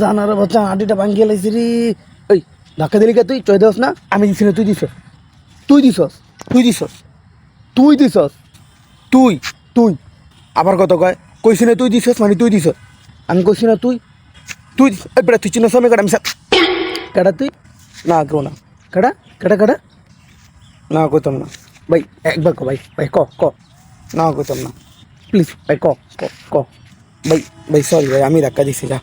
জানার বাচ্চা, আটিটা ভাঙ্গিয়ে লাইছি রে। ওই ধাক্কা দিলি তুই? চয় দেস না? আমি দিছি না তুই দিছস তুই দিছস তুই দিছস তুই দিছস তুই তুই। আবার কত কয়? কইছি না তুই দিছস মানে তুই দিছস আমি কইছি না তুই? তুই দিছ। বেটা, তুই চিনস আমি আমি কাটা তুই? না কেউ না। কাটা কাটা কাটা না, কইতাম না। ভাই একবার ক, ভাই ভাই, ক ক। না, কইতাম না। প্লিজ ভাই ক ক ক ভাই ভাই সরি ভাই আমি ধাক্কা দিছি যা।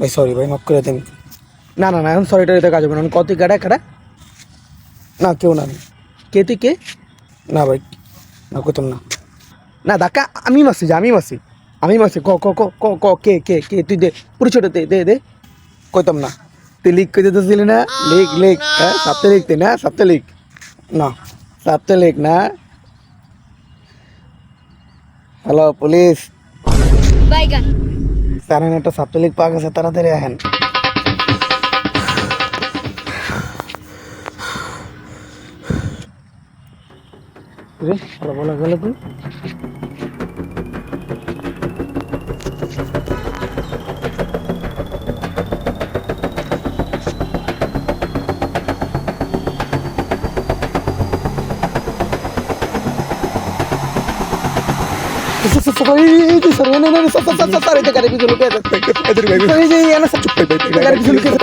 ভাই সরি ভাই মাফ করে দেন না না না এখন সরি টরিতে কাজ হবে না। কত কাটা কাটা না কেউ না। কে তুই কে? না ভাই না কইতাম না। না ধাক্কা আমি মাসি যা আমি মাসি আমি মাসি ক ক ক ক ক কে কে কে তুই দে পুরো ছোট দে দে দে। কইতাম না। তুই লিখ করে দিতেছিলি না? লিখ লিখ হ্যাঁ সাপ্তে লিখতে না? সাপ্তে লিখ না সাপ্তে লিখ না। হ্যালো পুলিশ বাইগান জানেন একটা সাপ্তে পাক আছে তাড়াতাড়ি আহেন বলা গেল তুই సరే గారి పిల్లలు